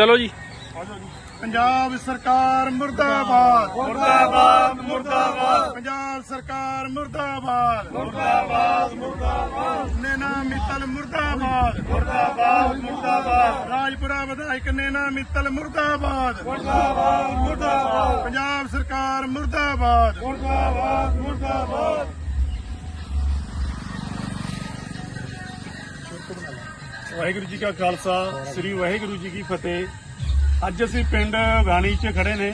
ਚਲੋ ਜੀ। ਪੰਜਾਬ ਸਰਕਾਰ ਮੁਰਦਾਬਾਦ। ਮੁਰਦਾਬਾਦ ਮੁਰਦਾਬਾਦ। ਪੰਜਾਬ ਸਰਕਾਰ ਮੁਰਦਾਬਾਦ। ਮੁਰਦਾਬਾਦ ਮੁਰਦਾਬਾਦ। ਨੈਨਾ ਮਿੱਤਲ ਮੁਰਦਾਬਾਦ। ਮੁਰਦਾਬਾਦ ਮੁਰਦਾਬਾਦ। ਰਾਜਪੁਰਾ ਵਿਧਾਇਕ ਨੈਨਾ ਮਿੱਤਲ ਮੁਰਦਾਬਾਦ। ਮੁਰਦਾਬਾਦ ਮੁਰਦਾਬਾਦ। ਪੰਜਾਬ ਸਰਕਾਰ ਮੁਰਦਾਬਾਦ। ਮੁਰਦਾਬਾਦ ਮੁਰਦਾਬਾਦ। ਵਾਹਿਗੁਰੂ ਜੀ ਕਾ ਖਾਲਸਾ, ਸ੍ਰੀ ਵਾਹਿਗੁਰੂ ਜੀ ਕੀ ਫਤਿਹ। ਅੱਜ ਅਸੀਂ ਪਿੰਡ ਗਾਣੀ 'ਚ ਖੜੇ ਨੇ।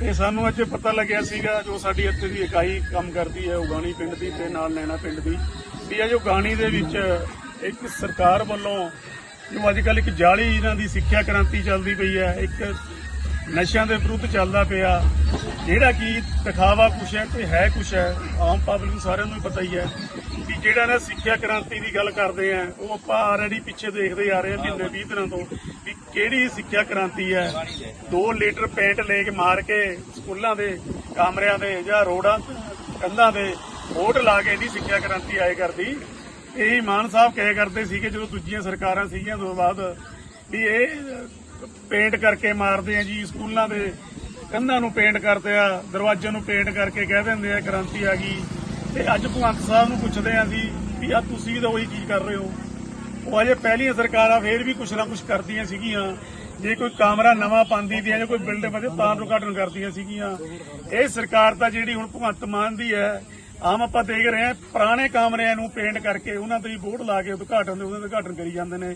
ਤੇ ਸਾਨੂੰ ਅੱਜ ਪਤਾ ਲੱਗਿਆ ਸੀਗਾ ਜੋ ਸਾਡੀ ਇੱਥੇ ਦੀ ਇਕਾਈ ਕੰਮ ਕਰਦੀ ਹੈ ਉਗਾਣੀ ਪਿੰਡ ਦੀ ਤੇ ਨਾਲ ਨੈਣਾ ਪਿੰਡ ਦੀ। ਵੀ ਇਹ ਜੋ ਗਾਣੀ ਦੇ ਵਿੱਚ ਇੱਕ ਸਰਕਾਰ ਵੱਲੋਂ ਜੋ ਅੱਜ ਕੱਲ ਇੱਕ ਜਾਲੀ ਇਹਨਾਂ ਦੀ ਸਿੱਖਿਆ ਕ੍ਰਾਂਤੀ ਚੱਲਦੀ ਪਈ ਹੈ, ਇੱਕ ਨਸ਼ਿਆਂ ਦੇ ਵਿਰੁੱਧ ਚੱਲਦਾ ਪਿਆ। ਜਿਹੜਾ ਕਿ ਦਿਖਾਵਾ ਕੁਛ ਹੈ ਤੇ ਹੈ ਕੁਛ ਹੈ, ਆਮ ਪਬਲਿਕ ਨੂੰ ਸਾਰਿਆਂ ਨੂੰ ਹੀ ਪਤਾ ਹੀ ਹੈ ਵੀ ਜਿਹੜਾ ਨਾ ਸਿੱਖਿਆ ਕ੍ਰਾਂਤੀ ਦੀ ਗੱਲ ਕਰਦੇ ਆ, ਉਹ ਆਪਾਂ ਆਲਰੇਡੀ ਪਿੱਛੇ ਦੇਖਦੇ ਆ ਰਹੇ ਹਾਂ ਮਹੀਨੇ 20 ਦਿਨਾਂ ਤੋਂ ਵੀ ਕਿਹੜੀ ਸਿੱਖਿਆ ਕ੍ਰਾਂਤੀ ਹੈ। 2 ਲੀਟਰ ਪੇਂਟ ਲੈ ਕੇ ਮਾਰ ਕੇ ਸਕੂਲਾਂ ਦੇ, ਕਮਰਿਆਂ ਦੇ ਜਾਂ ਰੋਡਾਂ, ਕੰਧਾਂ ਦੇ ਵੋਟ ਲਾ ਕੇ ਇਹਦੀ ਸਿੱਖਿਆ ਕ੍ਰਾਂਤੀ ਆਏ ਕਰਦੀ। ਇਹੀ ਮਾਨ ਸਾਹਿਬ ਕਹੇ ਕਰਦੇ ਸੀਗੇ ਜਦੋਂ ਦੂਜੀਆਂ ਸਰਕਾਰਾਂ ਸੀਗੀਆਂ ਤੋਂ ਬਾਅਦ ਵੀ ਇਹ ਪੇਂਟ ਕਰਕੇ ਮਾਰਦੇ ਆ ਜੀ, ਸਕੂਲਾਂ ਦੇ ਕੰਧਾਂ ਨੂੰ ਪੇਂਟ ਕਰਦੇ ਆ ਦਰਵਾਜ਼ਿਆਂ ਨੂੰ ਪੇਂਟ ਕਰਕੇ ਕਹਿ ਦਿੰਦੇ ਆ ਕ੍ਰਾਂਤੀ ਆ ਗਈ। ਤੇ ਅੱਜ ਭਗਵੰਤ ਸਾਹਿਬ ਨੂੰ ਪੁੱਛਦੇ ਆ ਅਸੀਂ ਵੀ ਆ ਤੁਸੀਂ ਤਾਂ ਉਹੀ ਚੀਜ਼ ਕਰ ਰਹੇ ਹੋ? ਉਹ ਅਜੇ ਪਹਿਲੀਆਂ ਸਰਕਾਰਾਂ ਫੇਰ ਵੀ ਕੁਛ ਨਾ ਕੁਛ ਕਰਦੀਆਂ ਸੀਗੀਆਂ। ਜੇ ਕੋਈ ਕਮਰਾ ਨਵਾਂ ਪਾਉਂਦੀ ਦੀਆਂ ਜਾਂ ਕੋਈ ਬਿਲਡਿੰਗ ਵਧੇ ਤਾਂ ਉਦਘਾਟਨ ਕਰਦੀਆਂ ਸੀਗੀਆਂ। ਇਹ ਸਰਕਾਰ ਤਾਂ ਜਿਹੜੀ ਹੁਣ ਭਗਵੰਤ ਮਾਨ ਦੀ ਹੈ, ਆਮ ਆਪਾਂ ਦੇਖ ਰਹੇ ਹਾਂ, ਪੁਰਾਣੇ ਕਮਰਿਆਂ ਨੂੰ ਪੇਂਟ ਕਰਕੇ ਉਹਨਾਂ ਤੇ ਬੋਰਡ ਲਾ ਕੇ ਉਦਘਾਟਨ ਦੇ ਉਹਨਾਂ ਦੇ ਉਦਘਾਟਨ ਕਰੀ ਜਾਂਦੇ ਨੇ।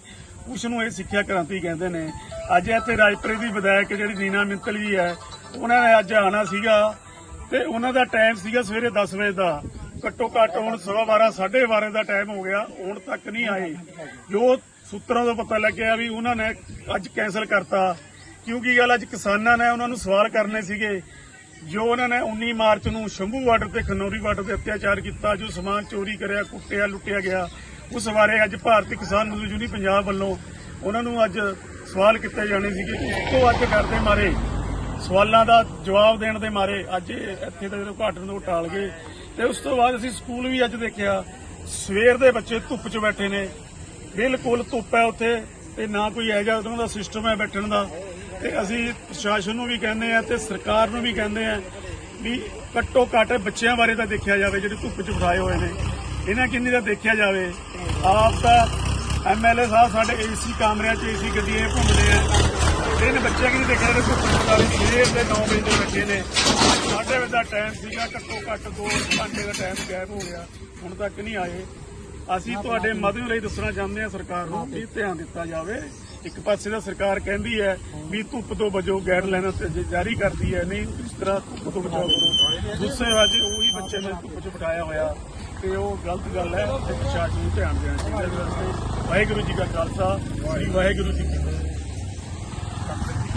ਉਸ ਨੂੰ ਇਹ ਸਿੱਖਿਆ ਕ੍ਰਾਂਤੀ ਕਹਿੰਦੇ ਨੇ। ਅੱਜ ਇੱਥੇ ਰਾਜਪੁਰੇ ਦੀ ਵਿਧਾਇਕ ਜਿਹੜੀ ਨੀਨਾ ਮਿੱਤਲ ਜੀ ਹੈ ਉਹਨਾਂ ਨੇ ਅੱਜ ਆਣਾ ਸੀਗਾ ਤੇ ਉਹਨਾਂ ਦਾ ਟਾਈਮ ਸੀਗਾ ਸਵੇਰੇ 10 ਵਜੇ ਦਾ। ਘੱਟੋ ਘੱਟ ਹੁਣ ਸਵਾ 12 12:30 ਦਾ ਟਾਈਮ ਹੋ ਗਿਆ, ਹੁਣ ਤੱਕ ਨਹੀਂ ਆਏ। ਜੋ ਸੂਤਰਾਂ ਤੋਂ ਪਤਾ ਲੱਗਿਆ ਵੀ ਉਹਨਾਂ ਨੇ ਅੱਜ ਕੈਨਸਲ ਕਰਤਾ। ਕਿਉਂਕਿ ਗੱਲ ਅੱਜ ਕਿਸਾਨਾਂ ਨੇ ਉਹਨਾਂ ਨੂੰ ਸਵਾਲ ਕਰਨੇ ਸੀਗੇ। ਜੋ ਉਹਨਾਂ ਨੇ 19 ਮਾਰਚ ਨੂੰ ਸ਼ੰਭੂ ਬਾਰਡਰ ਤੇ ਖਨੌਰੀ ਬਾਰਡਰ ਤੇ ਅਤਿਆਚਾਰ ਕੀਤਾ, ਜੋ ਸਮਾਨ ਚੋਰੀ ਕਰਿਆ, ਕੁੱਟਿਆ, ਲੁੱਟਿਆ ਗਿਆ, ਉਸ ਬਾਰੇ ਅੱਜ ਭਾਰਤੀ ਕਿਸਾਨ ਮਜ਼ਦੂਰ ਯੂਨੀਅਨ ਪੰਜਾਬ ਵੱਲੋਂ ਉਹਨਾਂ ਨੂੰ ਅੱਜ ਸਵਾਲ ਕੀਤੇ ਜਾਣੇ ਸੀਗੇ। ਉਸ ਤੋਂ ਅੱਜ ਕਰਦੇ ਮਾਰੇ। ਸਵਾਲਾਂ ਦਾ ਜਵਾਬ ਦੇਣ ਦੇ ਮਾਰੇ ਅੱਜ ਇੱਥੇ ਦਾ ਜਦੋਂ ਉਦਘਾਟਨ ਨੂੰ ਟਾਲ ਗਏ ਤੇ ਉਸ ਤੋਂ ਬਾਅਦ ਅਸੀਂ ਸਕੂਲ ਵੀ ਅੱਜ ਦੇਖਿਆ, ਸਵੇਰ ਦੇ ਬੱਚੇ ਧੁੱਪ 'ਚ ਬੈਠੇ ਨੇ, ਬਿਲਕੁਲ ਧੁੱਪ ਹੈ ਉੱਥੇ ਤੇ ਨਾ ਕੋਈ ਇਹੋ ਜਿਹਾ ਉਹਨਾਂ ਦਾ ਸਿਸਟਮ ਹੈ ਬੈਠਣ ਦਾ ਤੇ ਅਸੀਂ ਪ੍ਰਸ਼ਾਸਨ ਨੂੰ ਵੀ ਕਹਿੰਦੇ ਆ ਤੇ ਸਰਕਾਰ ਨੂੰ ਵੀ ਕਹਿੰਦੇ ਆ ਵੀ ਘੱਟੋ ਘੱਟ ਬੱਚਿਆਂ ਬਾਰੇ ਤਾਂ ਦੇਖਿਆ ਜਾਵੇ ਜਿਹੜੇ ਧੁੱਪ 'ਚ ਬਿਠਾਏ ਹੋਏ ਨੇ। ਇਹਨਾਂ ਕਿੰਨੀ ਦਾ ਦੇਖਿਆ ਜਾਵੇ? ਆਪ ਤਾਂ ਐਮਐਲਏ ਸਾਹਿਬ ਸਾਡੇ ਏਸੀ ਕਮਰਿਆਂ 'ਚ ਏਸੀ ਗੱਡੀਆਂ ਘੁੰਮਦੇ ਆ। ਤਿੰਨ ਬੱਚੇ ਕਿ ਨਹੀਂ ਦੇਖਿਆ ਸਵੇਰ ਦੇ 9 ਵਜੇ ਦੇ ਬੱਚੇ ਨੇ। ਸਾਡੇ ਵਜੇ ਦਾ ਟਾਈਮ ਸੀਗਾ, ਘੱਟੋ ਘੱਟ 2 ਘੰਟੇ ਦਾ ਟਾਈਮ ਗੈਪ ਹੋ ਗਿਆ। ਹੁਣ ਤੱਕ ਨਹੀਂ ਆਏ। ਅਸੀਂ ਤੁਹਾਡੇ ਮਾਧਿਅਮ ਲਈ ਦੱਸਣਾ ਚਾਹੁੰਦੇ ਹਾਂ ਸਰਕਾਰ ਨੂੰ ਵੀ ਧਿਆਨ ਦਿੱਤਾ ਜਾਵੇ। ਇੱਕ ਪਾਸੇ ਤਾਂ ਸਰਕਾਰ ਕਹਿੰਦੀ ਹੈ ਵੀ ਧੁੱਪ ਤੋਂ ਬਚੋ ਗੈਰ ਲੈਣਾ ਜਾਰੀ ਕਰਦੀ ਹੈ, ਨਹੀਂ, ਇਸ ਤਰ੍ਹਾਂ ਧੁੱਪ ਤੋਂ ਬਚਾਓ। ਕਰੋ ਦੂਸਰੇ ਵਾਜੇ ਉਹੀ ਬੱਚੇ ਨੇ ਧੁੱਪ 'ਚ ਬਿਠਾਇਆ ਹੋਇਆ। ਤੇ ਉਹ ਗਲਤ ਗੱਲ ਹੈ ਤੇ ਪ੍ਰਸ਼ਾਸਨ ਨੂੰ ਧਿਆਨ ਦੇਣਾ ਚਾਹੀਦਾ ਵਾਹਿਗੁਰੂ ਜੀ ਕਾ ਖਾਲਸਾ ਵਾਹਿਗੁਰੂ ਜੀ ਕੀ